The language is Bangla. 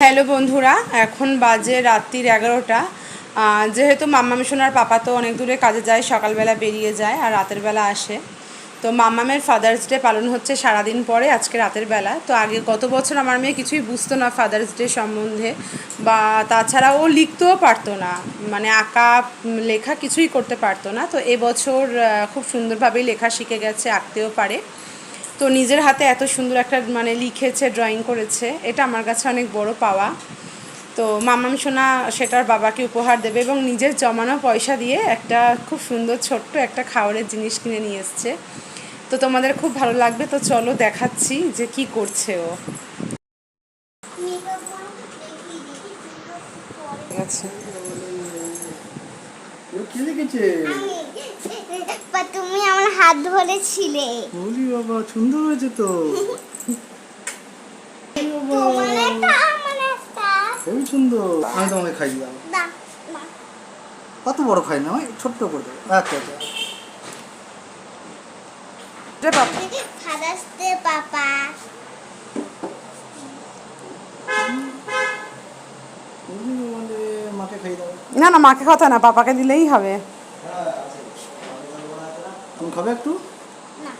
হ্যালো বন্ধুরা, এখন বাজে রাত্রির এগারোটা। যেহেতু মাম্মা মিশনার পাপা তো অনেক দূরে কাজে যায়, সকালবেলা বেরিয়ে যায় আর রাতের বেলা আসে। তো মাম্মামের ফাদার্স ডে পালন হচ্ছে সারাদিন পরে, আজকে রাতের বেলা। তো আগে গত বছর আমার মেয়ে কিছুই বুঝতো না ফাদার্স ডে সম্বন্ধে, বা তাছাড়া ও লিখতেও পারতো না। মানে আঁকা, লেখা কিছুই করতে পারতো না। তো এবছর খুব সুন্দরভাবেই লেখা শিখে গেছে, আঁকতেও পারে। তো নিজের হাতে এত সুন্দর একটা মানে লিখেছে ড্রয়িং করেছে এটা আমার কাছে অনেক বড় পাওয়া। তো মামাম সোনা সেটার বাবাকে উপহার দেবে এবং নিজের জমানো পয়সা দিয়ে একটা খুব সুন্দর ছোট্ট একটা খাওয়ারের জিনিস কিনে নিয়ে এসছে। তো তোমাদের খুব ভালো লাগবে তো চলো দেখাচ্ছি যে কি করছে ও। ঠিক আছে ও কি লিখেছে বা তুমি আমার হাত ধরেছিলে। বলি বাবা সুন্দর হয়েছে তো। বাবা, খুবই সুন্দর। আমি তোমাকে খাই দিলাম। কত বড় খাই না ওই ছোট্ট করে দেবো। আচ্ছা আচ্ছা। বাবা। পাপা। না না মাকে কথা না পাপাকে দিলেই হবে। তুমি খাবে একটু? না।